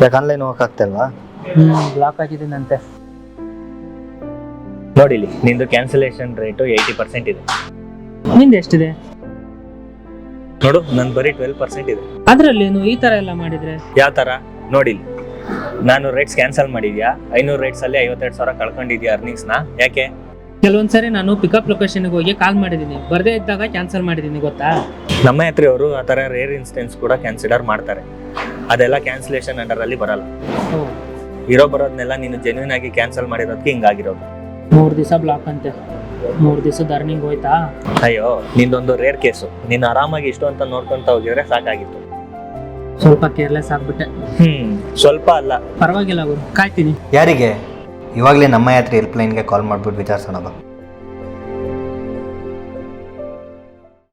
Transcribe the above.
ಯಾಕೆ online ಹೋಗಕ್ಕಾಗ್ತಲ್ವಾ ಆಗ್ತಲ್ವಾ? Block ಆಗಿದ್ದೀನಂತೆ ನೋಡಿಲಿ ನಿಂದು ಕ್ಯಾನ್ಸಲೇಷನ್ ರೇಟು ಏಯ್ಟಿ ಪರ್ಸೆಂಟ್ ಇದೆ. ನಿಂದು ಎಷ್ಟಿದೆ? ನೋಡು ನಂದು ಬರೀ ಟ್ವೆಲ್ ಪರ್ಸೆಂಟ್ ಇದೆ. ಅದರಲ್ಲೇನು ಈ ತರ ಎಲ್ಲ ಮಾಡಿದ್ರೆ? ಯಾವ ಥರ ನೋಡಿಲಿ ನಾನು ರೇಟ್ಸ್ ಕ್ಯಾನ್ಸಲ್ ಮಾಡಿದ್ಯಾ? ಐನೂರು ರೇಟ್ಸ್ ಅಲ್ಲಿ ಐವತ್ತೆರಡು ಸಾವಿರ ಕಳ್ಕೊಂಡಿದ್ಯಾ ಅರ್ನಿಂಗ್ಸ್ನ ಯಾಕೆ? ಕೆಲವೊಂದ್ಸರಿ ನಾನು ಪಿಕಪ್ ಲೊಕೇಶನ್ಗೆ ಹೋಗಿ ಕಾಲ್ ಮಾಡಿದ್ದೀನಿ. ಬರದೇ ಇದ್ದಾಗ ಕ್ಯಾನ್ಸಲ್ ಮಾಡಿದ್ದೀನಿ ಗೊತ್ತಾ? ನಮ್ಮ ಹತ್ರ ಅವರು ಆ ಥರ ರೇರ್ ಇನ್ಸ್ಟೆನ್ಸ್ ಕೂಡ ಕ್ಯಾನ್ಸಿಡರ್ ಮಾಡ್ತಾರೆ. ಅದೆಲ್ಲ ಕ್ಯಾನ್ಸಲೇಷನ್ ಅಂಡರಲ್ಲಿ ಬರಲ್ಲ. ಇರೋ ಬರೋದನ್ನೆಲ್ಲ ನೀನು ಜೆನ್ಯೂನ್ ಆಗಿ ಕ್ಯಾನ್ಸಲ್ ಮಾಡಿರೋದಕ್ಕೆ ಹಿಂಗಾಗಿರೋದು. ಮೂರು ದಿವಸ ಬ್ಲಾಕ್ ಅಂತೆ. ಮೂರು ದಿವಸ ಅರ್ನಿಂಗ್ ಹೋಯ್ತಾ? ಅಯ್ಯೋ ನಿಂದೊಂದು ರೇರ್ ಕೇಸು ನೀನು ಆರಾಮಾಗಿ ಇಷ್ಟು ಅಂತ ನೋಡ್ಕೊಂತ ಹೋಗಿದ್ರೆ ಸಾಕಾಗಿತ್ತು. ಸ್ವಲ್ಪ ಕೇರ್ಲೆಸ್ ಆಗ್ಬಿಟ್ಟೆ. ಹ್ಮ್ ಸ್ವಲ್ಪ ಅಲ್ಲ. ಪರವಾಗಿಲ್ಲ ಗುರು. ಕಾಯ್ತೀನಿ. ಯಾರಿಗೆ? ಇವಾಗಲೇ ನಮ್ಮ ಯಾತ್ರೆ ಹೆಲ್ಪ್ಲೈನ್ಗೆ ಕಾಲ್ ಮಾಡಿಬಿಟ್ಟು ವಿಚಾರಿಸೋಣ ಬಾ.